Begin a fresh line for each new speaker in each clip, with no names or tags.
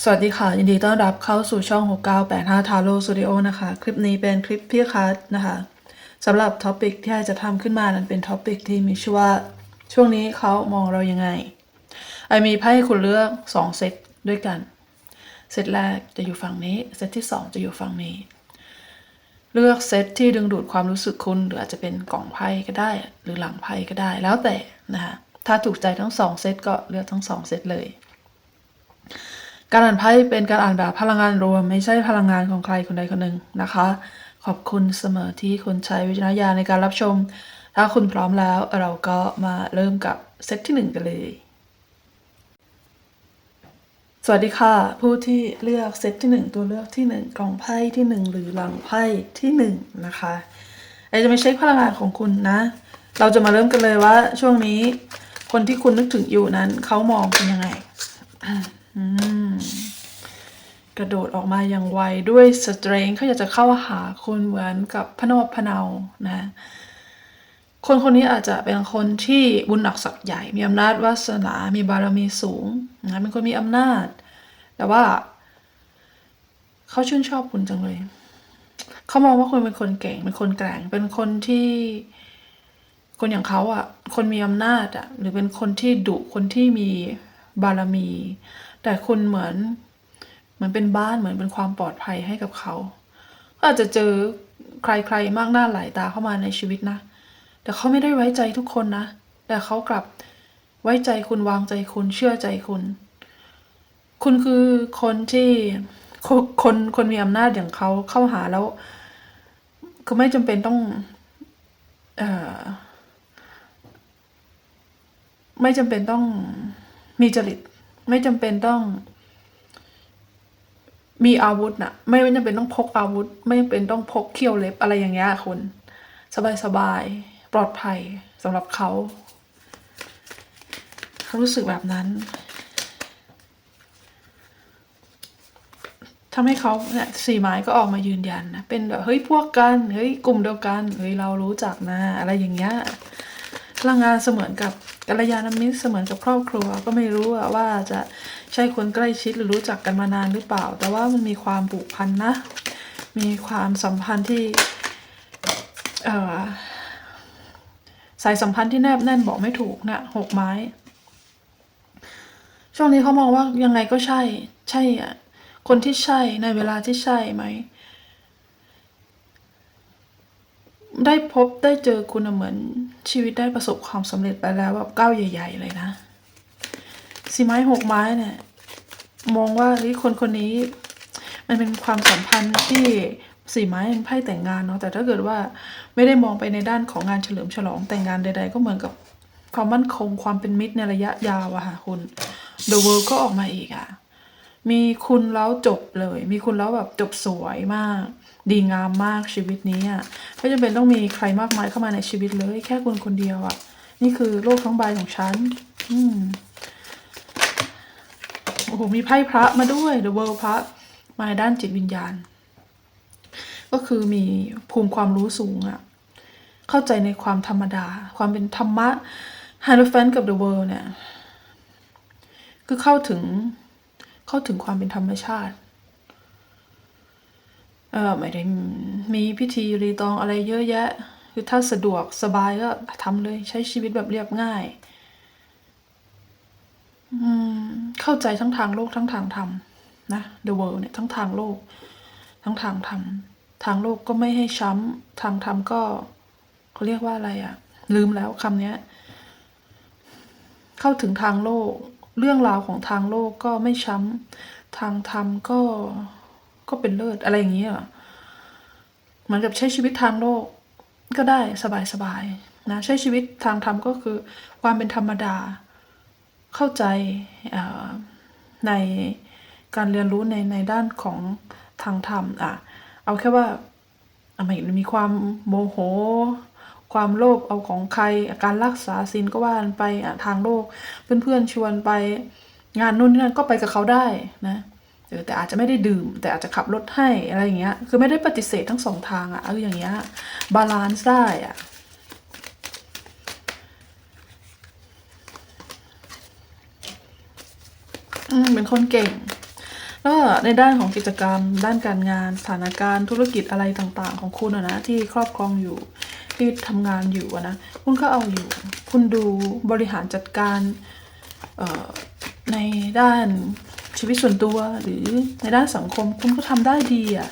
สวัสดีค่ะ ยินดีต้อนรับเข้าสู่ช่อง 6985 Taro Studio นะคะ คลิปนี้เป็นคลิปพี่คัสนะคะสำหรับท็อปิกที่ไอจะทำขึ้นมานั้นเป็นท็อปิกที่มีชื่อว่า ช่วงนี้เขามองเรายังไง ไอมีไพ่ให้คุณเลือก 2 เซตด้วยกัน เซตแรกจะอยู่ฝั่งนี้ เซตที่ 2 จะอยู่ฝั่งนี้ เลือกเซตที่ดึงดูดความรู้สึกคุณ หรืออาจจะเป็นกล่องไพ่ก็ได้ หรือหลังไพ่ก็ได้ แล้วแต่นะคะถ้าถูกใจทั้งสองเซตก็เลือกทั้งสองเซตเลย การอ่านไพ่เป็นการอ่านแบบพลังงานรวม ไม่ใช่พลังงานของใครคนใดคนหนึ่งนะคะ ขอบคุณเสมอที่คุณใช้วิจารณญาณในการรับชม ถ้าคุณพร้อมแล้วเราก็มาเริ่มกับเซตที่หนึ่งกันเลย สวัสดีค่ะ ผู้ที่เลือกเซตที่หนึ่งตัวเลือกที่หนึ่งกล่องไพ่ที่หนึ่งหรือหลังไพ่ที่หนึ่งนะคะไอจะไม่เช็คพลังงานของคุณนะ เราจะมาเริ่มกันเลยว่าช่วงนี้คนที่คุณนึกถึงอยู่นั้นเขามองเป็นยังไง กระโดดออกมาอย่างไวด้วยสเตรงเขาอยากจะเข้าหาคุณเหมือนกับพนวพเนานะคนคนนี้อาจจะเป็นคนที่บุญหนักศักดิ์ใหญ่มีอำนาจวาสนา มีบารมีสูงนะเป็นคนมีอำนาจ แต่ว่า เขาชื่นชอบคุณจังเลย เขามองว่าคุณเป็นคนเก่ง เป็นคนแกร่ง เป็นคนที่ คนอย่างเขาอะ คนมีอำนาจอะ หรือเป็นคนที่ดุคนที่มีบารมี แต่คุณเหมือนเหมือนเป็นบ้านเหมือนเป็นความปลอดภัยให้กับเขาก็อาจจะเจอใครๆมากหน้าหลายตาเข้ามาในชีวิตนะ แต่เขาไม่ได้ไว้ใจทุกคนนะ แต่เขากลับไว้ใจคุณวางใจคุณเชื่อใจคุณ คุณคือคนที่คนคนคนมีอำนาจอย่างเขาเข้าหาแล้วคือไม่จำเป็นต้องอไม่จำเป็นต้องมีจริต ไม่จำเป็นต้อง มีอาวุธน่ะไม่จำเป็นต้องพกอาวุธ ไม่จำเป็นต้องพกเขี้ยวเล็บอะไรอย่างเงี้ยคุณ สบายสบายๆปลอดภัยสำหรับเขาเขารู้สึกแบบนั้นทำให้เขาเนี่ยสี่ไม้ก็ออกมายืนยันนะเป็นแบบเฮ้ยพวกกันเฮ้ยกลุ่มเดียวกันเฮ้ยเรารู้จักนะ อะไรอย่างเงี้ย พลังงานเสมือนกับกัลยาณมิตรเสมือนกับครอบครัว ก็ไม่รู้ว่าจะใช่คนใกล้ชิดหรือรู้จักกันมานานหรือเปล่า แต่ว่ามันมีความผูกพันนะ มีความสัมพันธ์ที่เอ่อสายสัมพันธ์ที่แนบแน่นบอกไม่ถูกนะหกไม้ ช่วงนี้เขามองว่ายังไงก็ใช่ ใช่อะคนที่ใช่ในเวลาที่ใช่ไหม ได้พบได้เจอคุณอะเหมือนชีวิตได้ประสบความสำเร็จไปแล้วแบบก้าวใหญ่ ๆ เลยนะสี่ไม้หกไม้เนี่ยมองว่าเฮ้ยคนคนนี้ มันเป็นความสัมพันธ์ที่สี่ไม้เป็นไพ่แต่งงานเนาะแต่ถ้าเกิดว่าไม่ได้มองไปในด้านของงานเฉลิมฉลองแต่งงานใด ๆ ก็เหมือนกับความมั่นคงความเป็นมิตรในระยะยาวอะค่ะคุณ The World ก็ออกมาอีกอะมีคุณแล้วจบเลย มีคุณแล้วแบบจบสวยมาก ดีงามมากชีวิตนี้อะไม่จำเป็นต้องมีใครมากมายเข้ามาในชีวิตเลย แค่คุณคนเดียวอะ นี่คือโลกทั้งใบของฉัน อืมโอ้โหมีไพ่พระมาด้วย The World พระมาในด้านจิตวิญญาณ ก็คือมีภูมิความรู้สูงอะเข้าใจในความธรรมดา ความเป็นธรรมะ h a n แฟนกับ The World เนี่ย คือเข้าถึงเข้าถึงความเป็นธรรมชาติ เออไม่ได้มีพิธีรีตองอะไรเยอะแยะ คือถ้าสะดวกสบายก็ทำเลยใช้ชีวิตแบบเรียบง่าย อืม เข้าใจทั้งทางโลกทั้งทางธรรมนะ The World เนี่ยทั้งทางโลก ทั้งทางธรรม ทางโลกก็ไม่ให้ช้ำ ทางธรรมก็เขาเรียกว่าอะไรอะลืมแล้วคำเนี้ยเข้าถึงทางโลก เรื่องราวของทางโลกก็ไม่ช้ำ ทางธรรมก็ ก็เป็นเลิศอะไรอย่างเงี้ยเหมือนกับใช้ชีวิตทางโลกก็ได้สบายๆนะใช้ชีวิตทางธรรมก็คือความเป็นธรรมดา เข้าใจในการเรียนรู้ในในด้านของทางธรรมอะเอาแค่ว่าอะมันมีความโมโห ความโลภเอาของใครอะการรักษาศีลก็ว่านไปทางโลก เพื่อนๆชวนไปงานนู่นนี่นั่นก็ไปกับเขาได้นะ ออแต่อาจจะไม่ได้ดื่ม แต่อาจจะขับรถให้อะไรอย่างเงี้ย คือไม่ได้ปฏิเสธทั้งสองทางอะเอออย่างเงี้ยบาลานซ์ได้อะอืมเป็นคนเก่งก็ในด้านของกิจกรรม ด้านการงานสถานการณ์ธุรกิจอะไรต่างๆ ของคุณอะนะที่ครอบครองอยู่ที่ทำงานอยู่อะนะคุณก็เอาอยู่ คุณดูบริหารจัดการในด้าน ชีวิตส่วนตัวหรือในด้านสังคมคุณก็ทำได้ดีอะ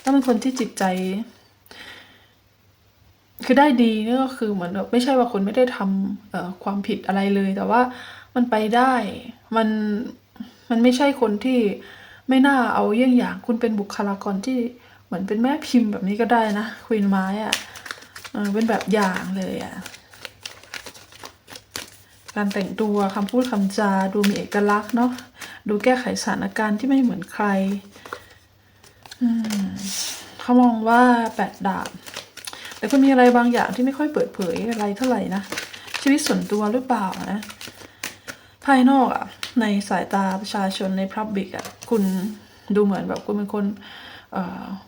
แล้วเป็นคนที่จิตใจ คือได้ดีนี่ก็คือเหมือนแบบไม่ใช่ว่าคุณไม่ได้ทำความผิดอะไรเลย แต่ว่ามันไปได้มันมันไม่ใช่คนที่ไม่น่าเอาเยี่ยงอย่าง คุณเป็นบุคลากรที่เหมือนเป็นแม่พิมพ์แบบนี้ก็ได้นะควีนไม้อะเออเป็นแบบอย่างเลยอะการแต่งตัวคำพูดคำจาดูมีเอกลักษณ์เนาะ ดูแก้ไขสถานการณ์ที่ไม่เหมือนใครเขามองว่าแปดดาบแต่คุณมีอะไรบางอย่างที่ไม่ค่อยเปิดเผยอะไรเท่าไหร่นะชีวิตส่วนตัวหรือเปล่านะ ภายนอกอะในสายตาประชาชนในพับบิกอะคุณดูเหมือนแบบคุณเป็นคนเ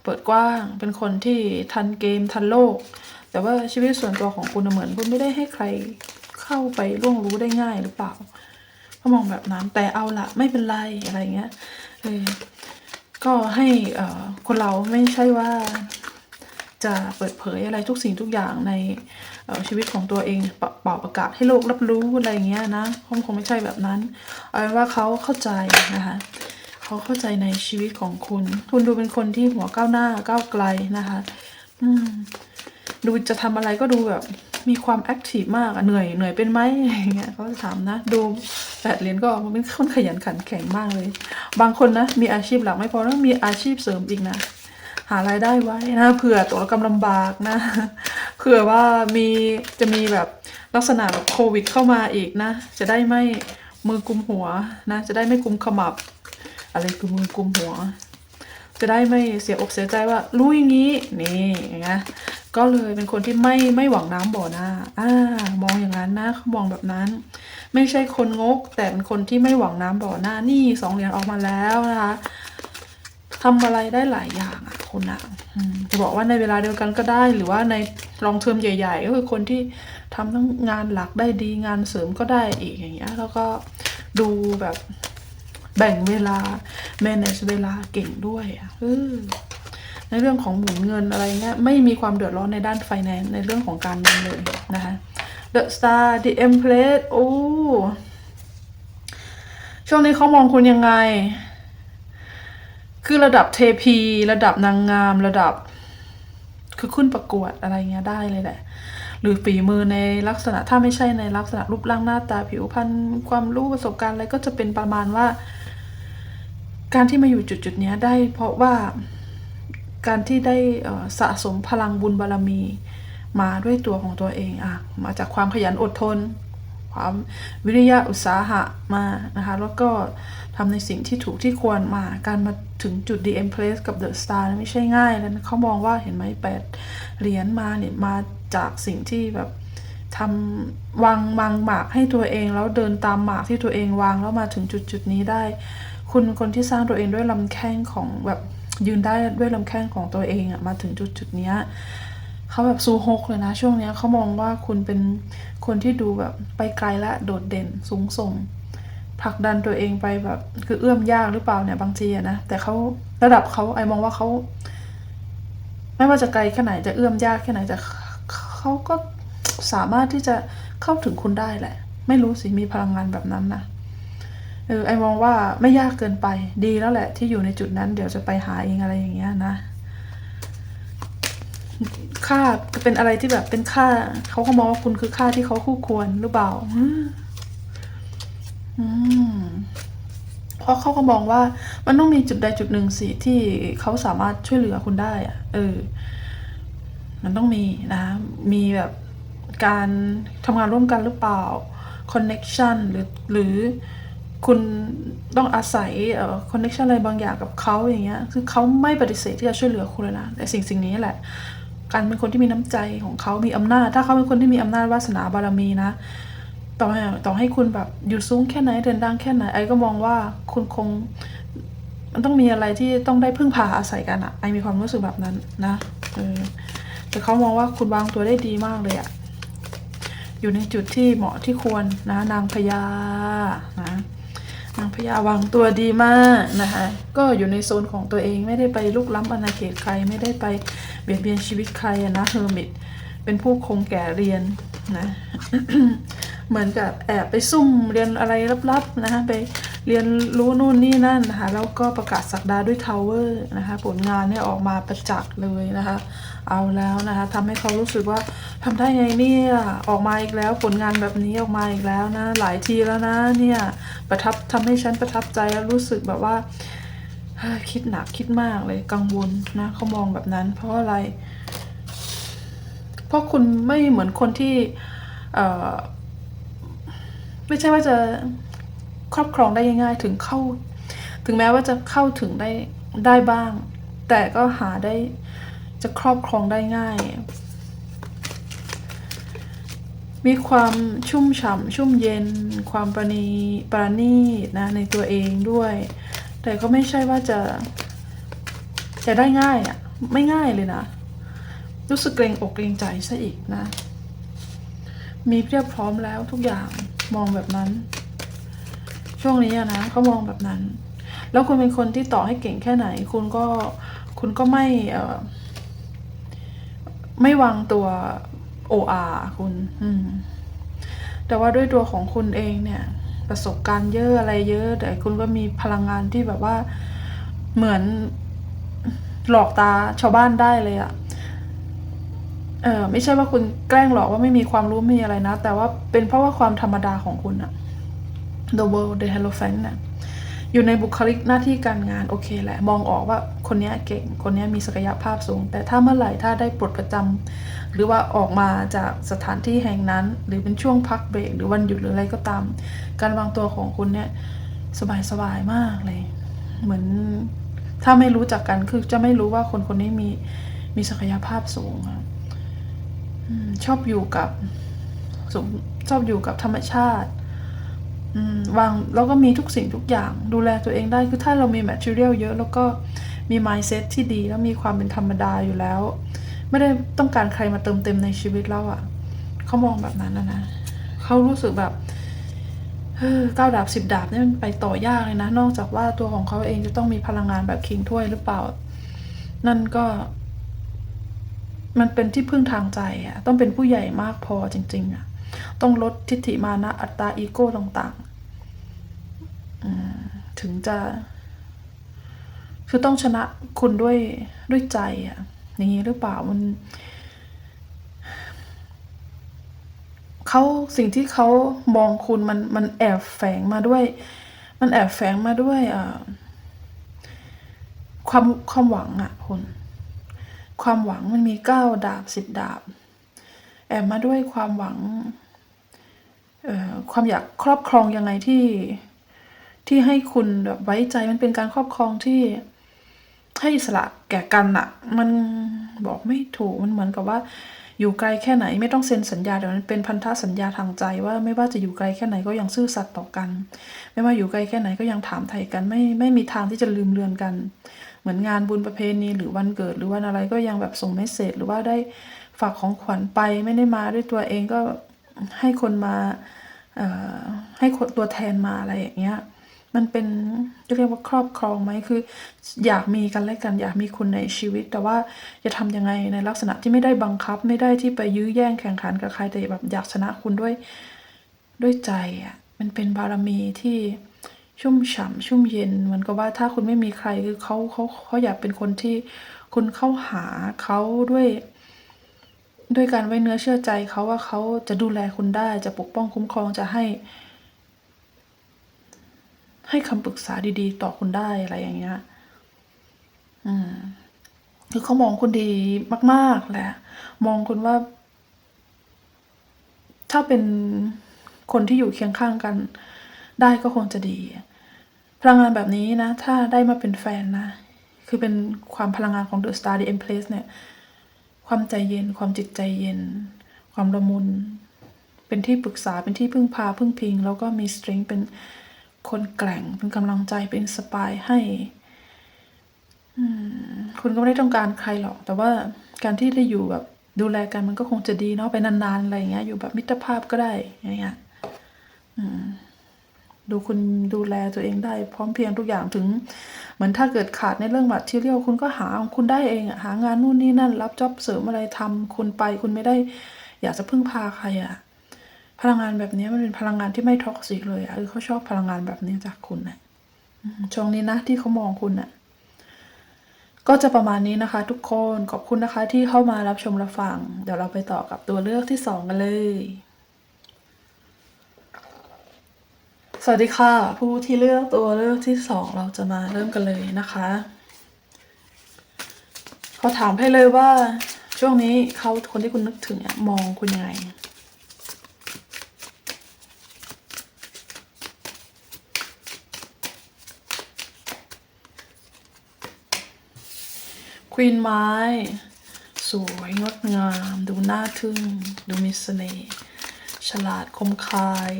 เปิดกว้างเป็นคนที่ทันเกมทันโลก แต่ว่าชีวิตส่วนตัวของคุณเหมือนคุณไม่ได้ให้ใครเข้าไปล่วงรู้ได้ง่ายหรือเปล่า เขามองแบบนั้นแต่เอาละไม่เป็นไรอะไรเงี้ยเออก็ให้คนเราไม่ใช่ว่าจะเปิดเผยอะไรทุกสิ่งทุกอย่างในชีวิตของตัวเองเป่าประกาศให้โลกรับรู้อะไรเงี้ยนะคงคงไม่ใช่แบบนั้นเอาเป็นว่าเขาเข้าใจนะคะเขาเข้าใจในชีวิตของคุณ คุณดูเป็นคนที่หัวก้าวหน้าก้าวไกลนะคะ อืม ดูจะทำอะไรก็ดูแบบ มีความแอคทีฟมากอะเหนื่อยเหนื่อยเป็นไหมอย่างเงี้ยเขาจะถามนะ ดูแปดเหรียญก็ออกมาเป็นคนขยันขันแข็งมากเลย บางคนนะมีอาชีพหลักไม่พอต้องมีอาชีพเสริมอีกนะ หารายได้ไว้นะเผื่อตัวกำลำบากนะเผื่อว่ามีจะมีแบบลักษณะแบบโควิดเข้ามาอีกนะ จะได้ไม่มือกุมหัวนะ จะได้ไม่กุมขมับ อะไรคือมือกุมหัว จะได้ไม่เสียอกเสียใจว่ารู้อย่างนี้นี่อย่างเงี้ย ก็เลยเป็นคนที่ไม่ไม่หวังน้ำบ่อหน้าอ่ามองอย่างนั้นนะเขามองแบบนั้น ไม่ใช่คนงก แต่เป็นคนที่ไม่หวังน้ำบ่อหน้านี่สองเหรียญออกมาแล้วนะคะทำอะไรได้หลายอย่างอะคุณอะจะบอกว่าในเวลาเดียวกันก็ได้ หรือว่าในลองเทอมใหญ่ ๆ ก็คือคนที่ทำทั้งงานหลักได้ดีงานเสริมก็ได้อีกอย่างเงี้ยแล้วก็ดูแบบแบ่งเวลา manage เวลาเก่งด้วยอะ ในเรื่องของหมุนเงินอะไรเงี้ยไม่มีความเดือดร้อนในด้าน finance ในเรื่องของการเงินเลยนะคะ The Star The Empress โอ้ช่วงนี้เขามองคุณยังไง คือระดับเทพี ระดับนางงามระดับ คือขึ้นประกวดอะไรเงี้ยได้เลยแหละ หรือฝีมือในลักษณะถ้าไม่ใช่ในลักษณะรูปร่างหน้าตาผิวพรรณความรู้ประสบการณ์อะไรก็จะเป็นประมาณว่า การที่มาอยู่จุดจุดนี้ได้เพราะว่า การที่ได้สะสมพลังบุญบารรมีมาด้วยตัวของตัวเองอะมาจากความขยันอดทน ความวิริยะอุตสาหะมานะคะแล้วก็ทำในสิ่งที่ถูกที่ควรมาการมาถึงจุด The Empress กับ The Star ไม่ใช่ง่ายแล้วเขามองว่าเห็นไหมแปดเหรียญมาเนี่ยมาจากสิ่งที่แบบทำวางวางหมากให้ตัวเอง แล้วเดินตามหมากที่ตัวเองวางแล้วมาถึงจุดจุดนี้ได้ คุณเป็นคนที่สร้างตัวเองด้วยลำแข้งของแบบ ยืนได้ด้วยลำแข้งของตัวเองอะมาถึงจุดจุดเนี้ยเขาแบบซูฮกเลยนะ ช่วงเนี้ยเขามองว่าคุณเป็นคนที่ดูแบบไปไกลและโดดเด่นสูงส่งผลักดันตัวเองไปแบบ คือเอื้อมยากหรือเปล่าเนี่ยบางทีอะนะแต่เขาระดับเขาไอมองว่าเขาไม่ว่าจะไกลแค่ไหนจะเอื้อมยากแค่ไหนแต่เขาก็สามารถที่จะเข้าถึงคุณได้แหละ ไม่รู้สิมีพลังงานแบบนั้นนะ เออไอมองว่าไม่ยากเกินไป ดีแล้วแหละ ที่อยู่ในจุดนั้น เดี๋ยวจะไปหาเองอะไรอย่างเงี้ยนะ ค่าเป็นอะไรที่แบบเป็นค่า เขาก็มองว่าคุณคือค่าที่เขาคู่ควรหรือเปล่าอืมอืมเพราะเขาก็มองว่ามันต้องมีจุดใดจุดหนึ่งสิที่เขาสามารถช่วยเหลือคุณได้อะเออ มันต้องมีนะ มีแบบการทำงานร่วมกันหรือเปล่า connection หรือหรือ คุณต้องอาศัยเอ่อ connection อะไรบางอย่างกับเขาอย่างเงี้ยคือเขาไม่ปฏิเสธที่จะช่วยเหลือคุณเลยนะแต่สิ่งสิ่งนี้แหละ การเป็นคนที่มีน้ำใจของเขามีอำนาจ ถ้าเขาเป็นคนที่มีอำนาจวาสนาบารมีนะ ต่อให้ต่อให้คุณแบบอยู่สูงแค่ไหนเดินดังแค่ไหนไอ้ก็มองว่าคุณคงมันต้องมีอะไรที่ต้องได้พึ่งพาอาศัยกันอะไอมีความรู้สึกแบบนั้นนะเออแต่เขามองว่าคุณวางตัวได้ดีมากเลยอะอยู่ในจุดที่เหมาะที่ควรนะนางพญานะ นางพญาวางตัวดีมากนะคะ ก็อยู่ในโซนของตัวเองไม่ได้ไปลุกล้ำอาณาเขตใครไม่ได้ไปเบียดเบียนชีวิตใครนะเฮอร์มิตเป็นผู้คงแก่เรียนนะเหมือนกับแอบไปซุ่มเรียนอะไรลับๆนะคะไปเรียนรู้นู่นนี่นั่นนะคะแล้วก็ประกาศสักดาด้วยทาวเวอร์นะคะผลงานเนี่ยออกมาประจักษ์เลยนะคะ เอาแล้วนะคะทำให้เขารู้สึกว่าทำได้ไงเนี่ยออกมาอีกแล้วผลงานแบบนี้ออกมาอีกแล้วนะ หลายทีแล้วนะเนี่ยประทับทำให้ฉันประทับใจแล้วรู้สึกแบบว่าคิดหนักคิดมากเลยกังวลนะเขามองแบบนั้น เพราะอะไร เพราะคุณไม่เหมือนคนที่เไม่ใช่ว่าจะครอบครองได้ง่ายๆถึงเข้า ถึงแม้ว่าจะเข้าถึงได้ได้บ้าง แต่ก็หาได้ จะครอบครองได้ง่าย มีความชุ่มฉ่ำชุ่มเย็น ความประณีประณีตนะในตัวเองด้วย แต่ก็ไม่ใช่ว่าจะจะได้ง่ายอะ่ะไม่ง่ายเลยนะ รู้สึกเกรงอกเกรงใจซะอีกนะ มีเพียบพร้อมแล้วทุกอย่างมองแบบนั้น ช่วงนี้อะนะเขามองแบบนั้น แล้วคุณเป็นคนที่ต่อให้เก่งแค่ไหน คุณก็คุณก็ไม่เไม่วางตัวโออาคุณ อืม แต่ว่าด้วยตัวของคุณเองเนี่ย ประสบการณ์เยอะอะไรเยอะ แต่คุณก็มีพลังงานที่แบบว่าเหมือนหลอกตาชาวบ้านได้เลยอะเออไม่ใช่ว่าคุณแกล้งหลอกว่าไม่มีความรู้ไม่มีอะไรนะ แต่ว่าเป็นเพราะว่าความธรรมดาของคุณอะ The World The Hierophant น่ะ อยู่ในบุคลิกหน้าที่การงานโอเคแหละ มองออกว่าคนนี้เก่ง คนนี้มีศักยภาพสูง แต่ถ้าเมื่อไหร่ถ้าได้ปลดประจำหรือว่าออกมาจากสถานที่แห่งนั้น หรือเป็นช่วงพักเบรกหรือวันหยุดหรืออะไรก็ตาม การวางตัวของคุณเนี่ยสบายสบายๆมากเลย เหมือนถ้าไม่รู้จักกันคือจะไม่รู้ว่าคนคนนี้มีมีศักยภาพสูงชอบอยู่กับชอบอยู่กับธรรมชาติ วางแล้วก็มีทุกสิ่งทุกอย่างดูแลตัวเองได้คือถ้าเรามี material เยอะ แล้วก็มี mindset ที่ดีแล้วมีความเป็นธรรมดาอยู่แล้ว ไม่ได้ต้องการใครมาเติมเต็มในชีวิตเราอะ่ะเขามองแบบนั้นนะนะเขารู้สึกแบบเก้าดาบสิบดาบเนี่ยมันไปต่อยากเลยนะ นอกจากว่าตัวของเขาเองจะต้องมีพลังงานแบบคิงถ้วยหรือเปล่า นั่นก็ มันเป็นที่พึ่งทางใจอะ่ะ ต้องเป็นผู้ใหญ่มากพอจริง ๆอะ่ะ ต้องลดทิฏฐิมานะอัตตาอีโก้ต่างๆถึงจะ คือต้องชนะคุณด้วยด้วยใจอะอย่างนี้หรือเปล่ามันเขาสิ่งที่เขามองคุณมันมันแอบแฝงมาด้วย มันแอบแฝงมาด้วยความความหวังอะคุณความหวังมันมีเก้าดาบสิบดาบ แอบมาด้วยความหวัง ความอยากครอบครองยังไงที่ที่ให้คุณแบบไว้ใจมันเป็นการครอบครองที่ให้อิสละแก่กันอะมันบอกไม่ถูกมันเหมือนกับว่า อยู่ไกลแค่ไหนไม่ต้องเซ็นสัญญาแต่มันเป็นพันธสัญญาทางใจว่าไม่ว่าจะอยู่ไกลแค่ไหนก็ยังซื่อสัตย์ต่อกัน ไม่ว่าอยู่ไกลแค่ไหนก็ยังถามไถ่กัน ไม่ไม่มีทางที่จะลืมเลือนกัน เหมือนงานบุญประเพณีหรือวันเกิดหรือวันอะไรก็ยังแบบส่งเมสเซจหรือว่าได้ฝากของขวัญไปไม่ได้มาด้วยตัวเองก็ ให้คนมาให้คนตัวแทนมาอะไรอย่างเงี้ย มันเป็นจะเรียกว่าครอบครองไหมคือ อยากมีกันและกันอยากมีคุณในชีวิต แต่ว่าจะทำยังไงในลักษณะที่ไม่ได้บังคับ ไม่ได้ที่ไปยื้อแย่งแข่งขันกับใครแต่แบบอยากชนะคุณด้วยด้วยใจอะมันเป็นบารมีที่ชุ่มฉ่ำชุ่มเย็นเหมือนกับว่าถ้าคุณไม่มีใครคือเขาเขาเขาอยากเป็นคนที่คุณเข้าหาเขาด้วย ด้วยการไว้เนื้อเชื่อใจเขาว่าเขาจะดูแลคุณได้จะปกป้องคุ้มครองจะให้ ให้คำปรึกษาดีๆ ต่อคุณได้อะไรอย่างเงี้ยอืมคือเขามองคุณดีมาก ๆแหละ มองคุณว่า ถ้าเป็นคนที่อยู่เคียงข้างกัน ได้ก็คงจะดี พลังงานแบบนี้นะ ถ้าได้มาเป็นแฟนนะ คือเป็นความพลังงานของ The Star The Empress เนี่ย ความใจเย็น ความจิตใจเย็น ความละมุน เป็นที่ปรึกษา เป็นที่พึ่งพา พึ่งพิง แล้วก็มีสตริงเป็นคนแกร่ง เป็นกำลังใจ เป็นสปายให้ คุณก็ไม่ได้ต้องการใครหรอก แต่ว่าการที่ได้อยู่แบบดูแลกันมันก็คงจะดีเนาะ ไปนานๆ อะไรอย่างเงี้ย อยู่แบบมิตรภาพก็ได้อย่างเงี้ย อืม ดูคุณดูแลตัวเองได้พร้อมเพียงทุกอย่างถึง เหมือนถ้าเกิดขาดในเรื่องบัตรที่เรียวคุณก็หาของคุณได้เองอะหางานนู่นนี่นั่น รับจ็อบเสริมอะไรทำคุณไปคุณไม่ได้ อยากจะพึ่งพาใครอะพลังงานแบบนี้มันเป็นพลังงานที่ไม่ท็อกซิกเลยอะคือเขาชอบพลังงานแบบนี้จากคุณนะช่วงนี้นะที่เขามองคุณอะก็จะประมาณนี้นะคะ ทุกคนขอบคุณนะคะที่เข้ามารับชมรับฟัง เดี๋ยวเราไปต่อกับตัวเลือกที่สองกันเลย สวัสดีค่ะ ผู้ที่เลือกตัวเลือกที่สองเราจะมาเริ่มกันเลยนะคะเขอถามให้เลยว่าช่วงนี้เขาคนที่คุณนึกถึงมองคุณยังไงควีนไม้ สวยงดงาม ดูน่าทึ่ง ดูมีเสน่ห์ฉลาดคมคาย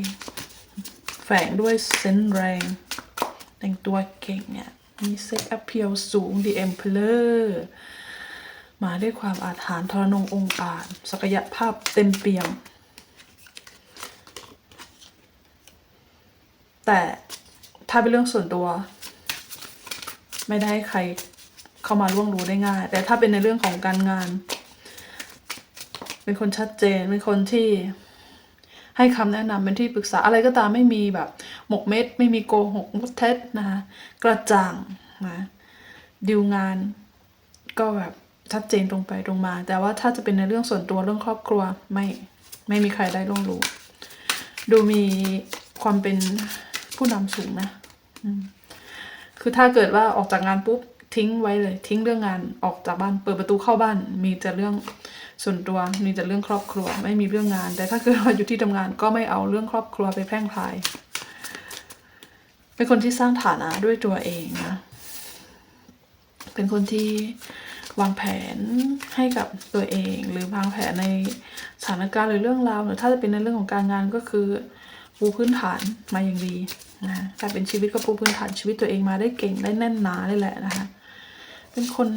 แฝงด้วยเซนส์แรง แต่งตัวเก่งเนี่ย มีเซ็กแอ p เพียลสูง The Emperor มาด้วยความอาถรรพ์ทรนงองค์อาจศักยภาพเต็มเปี่ยม แต่ถ้าเป็นเรื่องส่วนตัว ไม่ได้ให้ใครเข้ามาล่วงรู้ได้ง่าย แต่ถ้าเป็นในเรื่องของการงาน เป็นคนชัดเจน เป็นคนที่ ให้คำแนะนำเป็นที่ปรึกษาอะไรก็ตามไม่มีแบบหมกเม็ด ไม่มีโกหกมุดเท็จนะคะกระจ่างนะดิวงานก็แบบชัดเจนตรงไปตรงมา แต่ว่าถ้าจะเป็นในเรื่องส่วนตัวเรื่องครอบครัวไม่ไม่มีใครได้ล่วงรู้ ดูมีความเป็นผู้นำสูงนะคือถ้าเกิดว่าออกจากงานปุ๊บทิ้งไว้เลย ทิ้งเรื่องงานออกจากบ้าน เปิดประตูเข้าบ้าน มีแต่เรื่อง ส่วนตัวมีแต่เรื่องครอบครัวไม่มีเรื่องงาน แต่ถ้าเกิดว่าอยู่ที่ทำงานก็ไม่เอาเรื่องครอบครัวไปแพร่งพรายเป็นคนที่สร้างฐานะด้วยตัวเองนะ เป็นคนที่วางแผนให้กับตัวเอง หรือวางแผนในสถานการณ์หรือเรื่องราวหรือถ้าจะเป็นในเรื่องของการงานก็คือปูพื้นฐานมาอย่างดีนะการเป็นชีวิตก็ปูพื้นฐานชีวิตตัวเองมาได้เก่งได้แน่นหนาเลยแหละนะคะ เป็นคน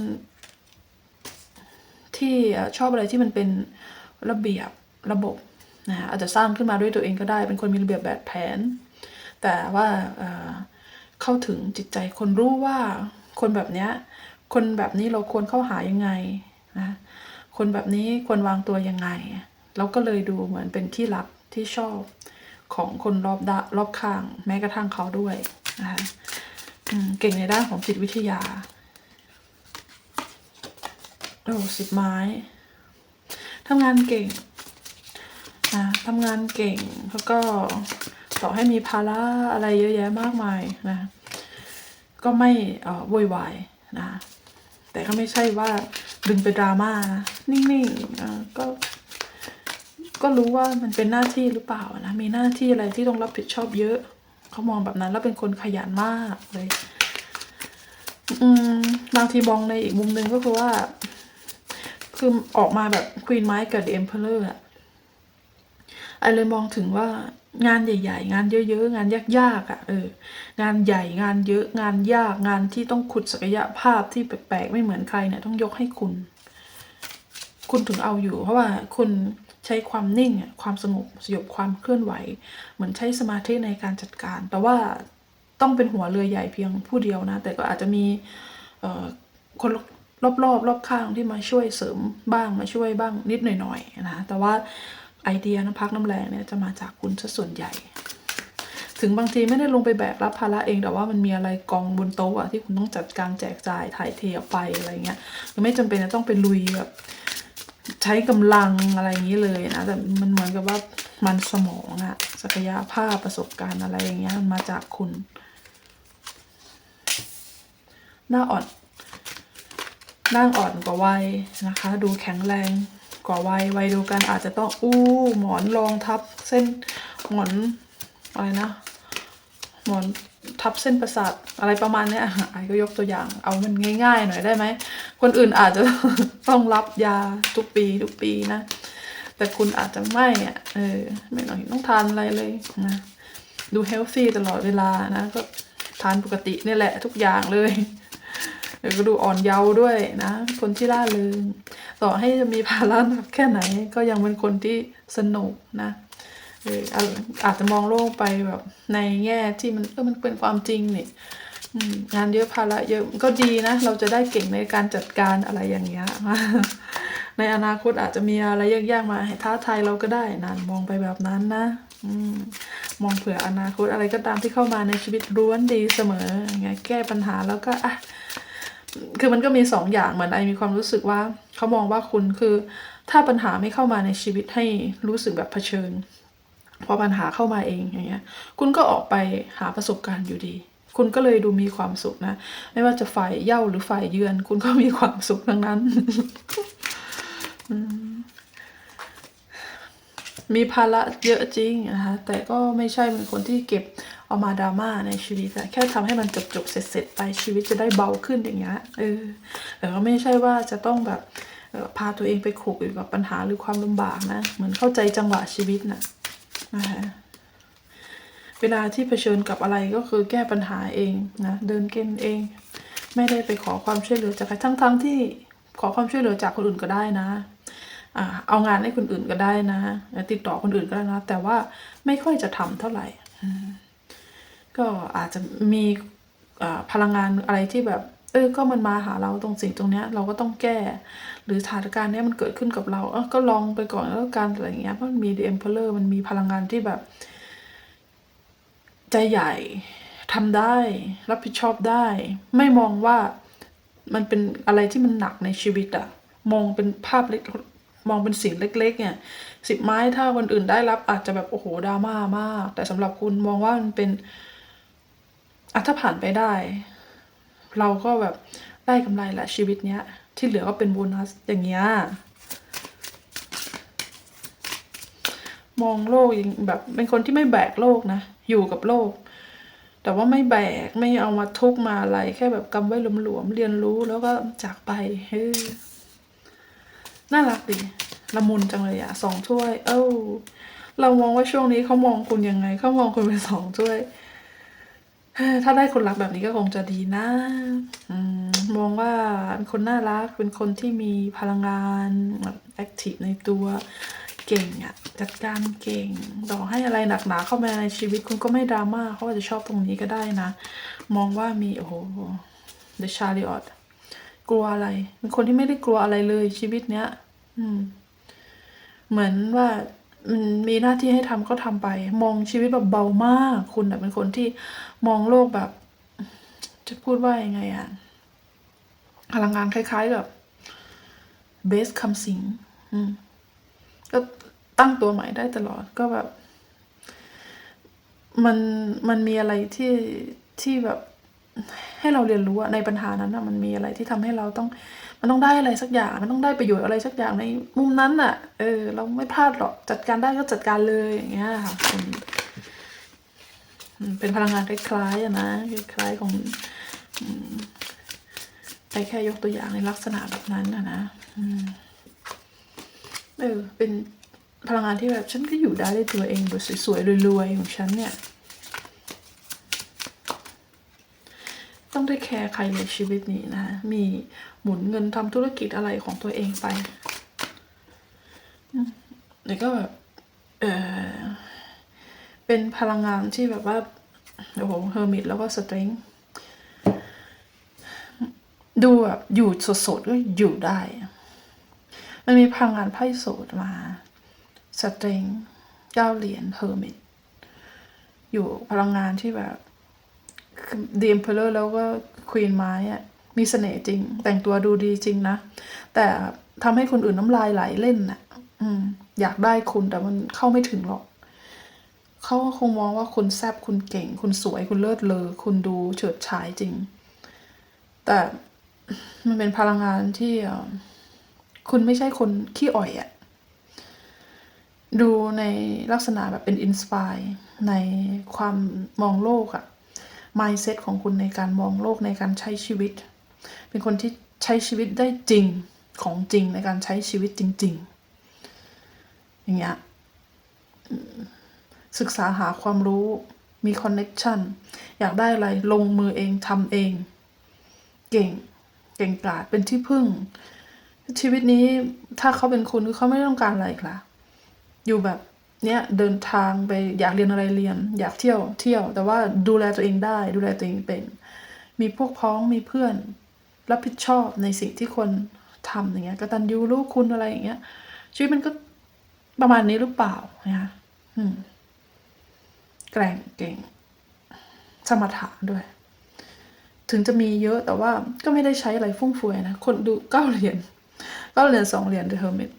ที่ชอบอะไรที่มันเป็นระเบียบระบบนะอาจจะสร้างขึ้นมาด้วยตัวเองก็ได้ เป็นคนมีระเบียบแบบแผน แต่ว่าเข้าถึงจิตใจคนรู้ว่าคนแบบเนี้ยคนแบบนี้เราควรเข้าหายังไงนะคนแบบนี้ควรวางตัวยังไง เราก็เลยดูเหมือนเป็นที่รักที่ชอบของคนรอบดารอบข้าง แม้กระทั่งเขาด้วยนะคะเก่งในด้านของจิตวิทยา โอ้สิบไม้ทำงานเก่งนะทำงานเก่งแล้วก็ต่อให้มีภาระอะไรเยอะแยะมากมายนะก็ไม่เอ่อโวยวายนะ แต่ก็ไม่ใช่ว่าดึงไปดราม่านะนิ่งๆอ่ก็ ก็รู้ว่ามันเป็นหน้าที่หรือเปล่านะ มีหน้าที่อะไรที่ต้องรับผิดชอบเยอะ เขามองแบบนั้นแล้วเป็นคนขยันมากเลย อืมบางทีมองในอีกมุมหนึ่งก็คือว่า คือออกมาแบบควีนไม้กับเดมเพลเลอร์อะไอเลยมองถึงว่างานใหญ่ ๆ งานเยอะ ๆ งานยากๆอะเอองานใหญ่งานเยอะงานยากงานที่ต้องขุดศักยภาพที่แปลกๆไม่เหมือนใครเนี่ยต้องยกให้คุณ คุณถึงเอาอยู่ เพราะว่าคุณใช้ความนิ่งความสงบสยบความเคลื่อนไหว เหมือนใช้สมาธิในการจัดการ แต่ว่าต้องเป็นหัวเรือใหญ่เพียงผู้เดียวนะ แต่ก็อาจจะมีคน รอบๆรอบรอบข้างที่มาช่วยเสริมบ้างมาช่วยบ้างนิดหน่อยๆนะแต่ว่าไอเดียน้ำพักน้ำแรงเนี่ยจะมาจากคุณซะส่วนใหญ่ ถึงบางทีไม่ได้ลงไปแบกรับภาระเองแต่ว่ามันมีอะไรกองบนโต๊ะอะที่คุณต้องจัดการแจกจ่ายถ่ายเทออกไปอะไรเงี้ยก็ไม่จำเป็นจะต้องไปลุยแบบใช้กำลังอะไรอย่างนี้เลยนะแต่มันเหมือนกับว่ามันสมองอะศักยภาพประสบการณ์อะไรอย่างเงี้ยมันมาจากคุณ หน้าอ่อน ร่างอ่อนกว่าวัยนะคะ ดูแข็งแรงกว่าวัยวัยเดียวกันอาจจะต้องอู้หมอนรองทับเส้นหมอนอะไรนะหมอนทับเส้นประสาทอะไรประมาณเนี้ยไอ้ก็ยกตัวอย่าง เอามันง่ายๆหน่อยได้ไหม คนอื่นอาจจะต้องรับยาทุกปีทุกปีนะ แต่คุณอาจจะไม่อะเออไม่หน่อยต้องทานอะไรเลยนะ ดูเฮลฟี่ตลอดเวลานะ ก็ทานปกตินี่แหละทุกอย่างเลย เดี๋ยวก็ดูอ่อนเยาว์ด้วยนะ คนที่ล่าเริงต่อให้จะมีภาระหนักแค่ไหน ก็ยังเป็นคนที่สนุกนะเอออาจจะมองโลกไปแบบในแง่ที่มันเออมันเป็นความจริงนี่อืมงานเยอะภาระเยอะก็ดีนะ เราจะได้เก่งในการจัดการอะไรอย่างเงี้ยในอนาคตอาจจะมีอะไรยากๆมาให้ท้าทายเราก็ได้นานมองไปแบบนั้นนะอมมองเผื่ออนาคตอะไรก็ตามที่เข้ามาในชีวิตล้วนดีเสมออย่างแก้ปัญหาแล้วก็อะ คือมันก็มีสองอย่างเหมือนไอมีความรู้สึกว่าเขามองว่าคุณคือ ถ้าปัญหาไม่เข้ามาในชีวิตให้รู้สึกแบบเผชิญพอปัญหาเข้ามาเองอย่างเงี้ย คุณก็ออกไปหาประสบการณ์อยู่ดี คุณก็เลยดูมีความสุขนะ ไม่ว่าจะฝ่ายเย่าหรือฝ่ายเยือน คุณก็มีความสุขทั้งนั้น มีภาระเยอะจริงนะคะแต่ก็ไม่ใช่เป็นคนที่เก็บ เอามาดราม่าในชีวิตอะแค่ทำให้มันจบจบๆเสร็จเสร็จๆไปชีวิตจะได้เบาขึ้นอย่างเงี้ยเออแต่ก็ไม่ใช่ว่าจะต้องแบบพาตัวเองไปขลุกอยู่กับปัญหาหรือความลำบากนะ เหมือนเข้าใจจังหวะชีวิตนะนะคะเวลาที่เผชิญกับอะไรก็คือแก้ปัญหาเองนะเดินเกมเอง ไม่ได้ไปขอความช่วยเหลือจากใครทั้งๆที่ขอความช่วยเหลือจากคนอื่นก็ได้นะเอางานให้คนอื่นก็ได้นะ ติดต่อคนอื่นก็ได้นะ แต่ว่าไม่ค่อยจะทำเท่าไหร่ ก็อาจจะมีพลังงานอะไรที่แบบ เออ ก็มันมาหาเราตรงสิ่งตรงเนี้ย เราก็ต้องแก้ หรือสถานการณ์เนี้ยมันเกิดขึ้นกับเราเออก็ลองไปก่อนแล้วกันอะไรอย่างเงี้ยเพราะมันมี The Emperor มันมีพลังงานที่แบบ ใจใหญ่ทำได้ รับผิดชอบได้ ไม่มองว่ามันเป็นอะไรที่มันหนักในชีวิตอะมองเป็นภาพเล็กมองเป็นสิ่งเล็ก ๆ เนี่ยสิบไม้ถ้าคนอื่นได้รับอาจจะแบบโอ้โหดราม่ามาก แต่สำหรับคุณมองว่ามันเป็น อะถ้าผ่านไปได้ เราก็แบบได้กำไรละชีวิตเนี้ย ที่เหลือก็เป็นโบนัสอย่างเงี้ยมองโลกอย่างแบบเป็นคนที่ไม่แบกโลกนะ อยู่กับโลก แต่ว่าไม่แบกไม่เอามาทุกมาอะไรแค่แบบกำไว้หลวมๆเรียนรู้แล้วก็จากไปเฮ้น่ารักดีละมุนจังเลยอะสองถ้วย เอ้าเรามองว่าช่วงนี้เขามองคุณยังไงเขามองคุณเป็นสองถ้วย ถ้าได้คนรักแบบนี้ก็คงจะดีนะอมมองว่าเป็นคนน่ารัก เป็นคนที่มีพลังงานแบบแอคทีฟในตัวเก่งอะจัดการเก่งต่อให้อะไรหนักหนาเข้ามาในชีวิตคุณก็ไม่ดราม่าเขาอาจจะชอบตรงนี้ก็ได้นะ มองว่ามีโอ้โห The Chariot กลัวอะไร เป็นคนที่ไม่ได้กลัวอะไรเลยชีวิตเนี้ย อืม เหมือนว่ามันมีหน้าที่ให้ทำก็ทำไป มองชีวิตแบบเบามาก คุณอะเป็นคนที่ มองโลกแบบ จะพูดว่ายังไงอะพลังงานคล้ายๆกับเบสคำสิงก็ตั้งตัวใหม่ได้ตลอดก็แบบ มันมันมีอะไรที่ที่แบบให้เราเรียนรู้อะในปัญหานั้นอะมันมีอะไรที่ทำให้เราต้อง มันต้องได้อะไรสักอย่าง มันต้องได้ประโยชน์อะไรสักอย่างในมุมนั้นอะเออ เราไม่พลาดหรอกจัดการได้ก็จัดการเลยอย่างเงี้ยค่ะ เป็นพลังงานคล้ายๆอะนะคล้ายๆของไปแค่ยกตัวอย่างในลักษณะแบบนั้นอะนะเออเป็นพลังงานที่แบบฉันก็อยู่ได้ด้วยตัวเองแบบสวยๆรวยๆของฉันเนี่ย ต้องได้แคร์ใครในชีวิตนี้นะ มีหมุนเงินทำธุรกิจอะไรของตัวเองไปอืมแล้วก็แบบเออ เป็นพลังงานที่แบบว่าโอ้โหเฮอร์มิตแล้วก็สตริงดูแบบอยู่สดๆก็อยู่ได้ มันมีพลังงานไพ่โสดมา สตริงเก้าเหรียญเฮอร์มิตอยู่พลังงานที่แบบดีมเพลเลอร์แล้วก็ควีนไม้อะมีเสน่ห์จริง แต่งตัวดูดีจริงนะ แต่ทำให้คนอื่นน้ำลายไหลเล่นน่ะ อืม อยากได้คุณแต่มันเข้าไม่ถึงหรอก เขาก็คงมองว่าคุณแซบคุณเก่ง คุณสวยคุณเลิศเลอคุณดูเฉิดฉายจริง แต่มันเป็นพลังงานที่คุณไม่ใช่คนขี้อ่อยอะดูในลักษณะแบบเป็นอินสปายในความมองโลกอะ mindset ของคุณในการมองโลกในการใช้ชีวิต เป็นคนที่ใช้ชีวิตได้จริงของจริงในการใช้ชีวิตจริง ๆ อย่างเงี้ย ศึกษาหาความรู้มีคอนเน็กชันอยากได้อะไรลงมือเองทำเอง เก่ง เก่งกาจเป็นที่พึ่ง ชีวิตนี้ถ้าเขาเป็นคุณคือเขาไม่ต้องการอะไรอีกละอยู่แบบเนี่ยเดินทางไปอยากเรียนอะไรเรียน อยากเที่ยวเที่ยว แต่ว่าดูแลตัวเองได้ ดูแลตัวเองเป็น มีพวกพ้องมีเพื่อน รับผิดชอบในสิ่งที่คนทำอย่างเงี้ยกตัญญูรู้คุณอะไรอย่างเงี้ยชีวิตมันก็ประมาณนี้หรือเปล่านะคะอืม แกร่งเก่ง สมถะด้วย ถึงจะมีเยอะแต่ว่าก็ไม่ได้ใช้อะไรฟุ่มเฟือยนะ คนดูเก้าเหรียญเก้าเหรียญสองเหรียญ The Hermit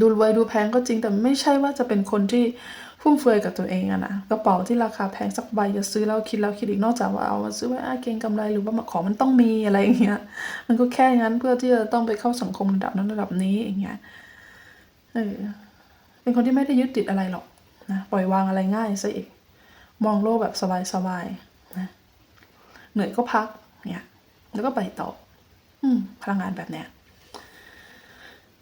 ดูรวยดูแพงก็จริงแต่ไม่ใช่ว่าจะเป็นคนที่ฟุ่มเฟือยกับตัวเองอะนะกระเป๋าที่ราคาแพงสักใบจะซื้อแล้วคิดแล้วคิดอีกนอกจากว่าเอามาซื้อไว้อาเก็งกำไรหรือว่าของมันต้องมีอะไรอย่างเงี้ย มันก็แค่งั้นเพื่อที่จะต้องไปเข้าสังคมระดับนั้นระดับนี้อย่างเงี้ยเออเป็นคนที่ไม่ได้ยึดติดอะไรหรอก นะปล่อยวางอะไรง่ายซะอีก มองโลกแบบสบายๆนะเหนื่อยก็พักเนี่ยแล้วก็ไปต่อ อืมพลังงานแบบเนี้ย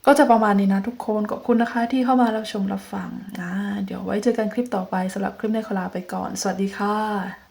ก็จะประมาณนี้นะทุกคนขอบคุณนะคะที่เข้ามารับชมรับฟังนะเดี๋ยวไว้เจอกันคลิปต่อไปสำหรับคลิปนี้ขอลาไปก่อน สวัสดีค่ะ